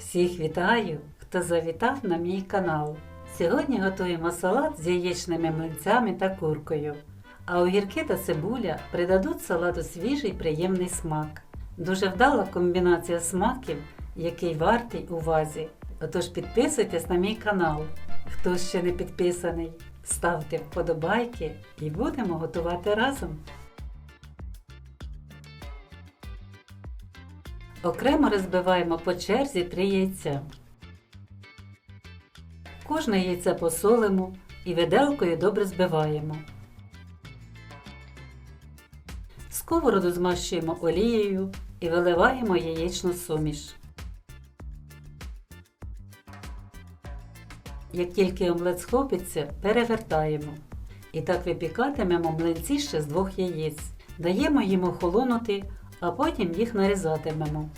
Всіх вітаю, хто завітав на мій канал. Сьогодні готуємо салат з яєчними млинцями та куркою. А огірки та цибуля придадуть салату свіжий приємний смак. Дуже вдала комбінація смаків, який вартий увазі. Отож підписуйтесь на мій канал. Хто ще не підписаний, ставте вподобайки і будемо готувати разом. Окремо розбиваємо по черзі три яйця. Кожне яйце посолимо і виделкою добре збиваємо. Сковороду змащуємо олією і виливаємо яєчну суміш. Як тільки омлет схопиться, перевертаємо. І так випікатимемо млинці ще з двох яєць. Даємо їм охолонути, а потім їх нарізатимемо.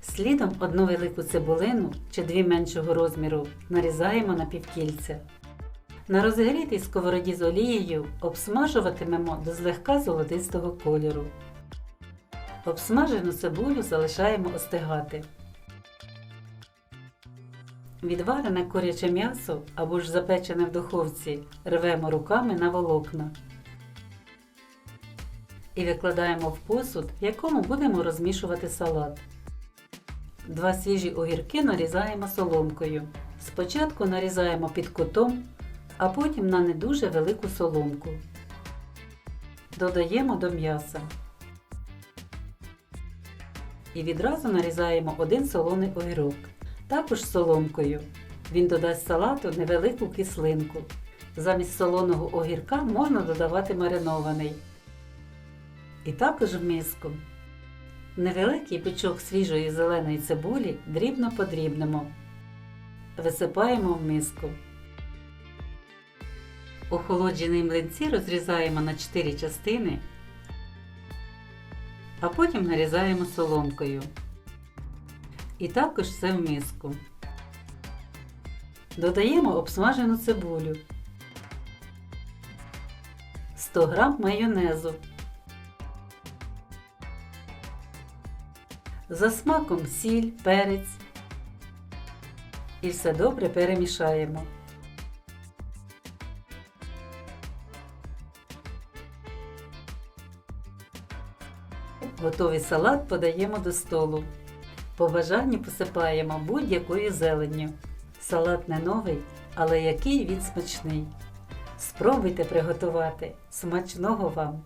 Слідом одну велику цибулину чи дві меншого розміру нарізаємо на півкільця. На розігрітій сковороді з олією обсмажуватимемо до злегка золотистого кольору. Обсмажену цибулю залишаємо остигати. Відварене куряче м'ясо або ж запечене в духовці рвемо руками на волокна. І викладаємо в посуд, в якому будемо розмішувати салат. Два свіжі огірки нарізаємо соломкою. Спочатку нарізаємо під кутом, а потім на не дуже велику соломку. Додаємо до м'яса. І відразу нарізаємо один солоний огірок. Також соломкою. Він додасть салату невелику кислинку. Замість солоного огірка можна додавати маринований. І також в миску. Невеликий пучок свіжої зеленої цибулі дрібно подрібнемо. Висипаємо в миску. Охолоджені млинці розрізаємо на 4 частини, а потім нарізаємо соломкою. І також все в миску. Додаємо обсмажену цибулю, 100 г майонезу. За смаком сіль, перець. І все добре перемішаємо. Готовий салат подаємо до столу. По бажанню посипаємо будь-якою зеленню. Салат не новий, але який він смачний. Спробуйте приготувати. Смачного вам!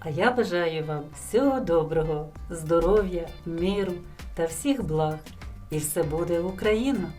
А я бажаю вам всього доброго, здоров'я, миру та всіх благ. І все буде Україна!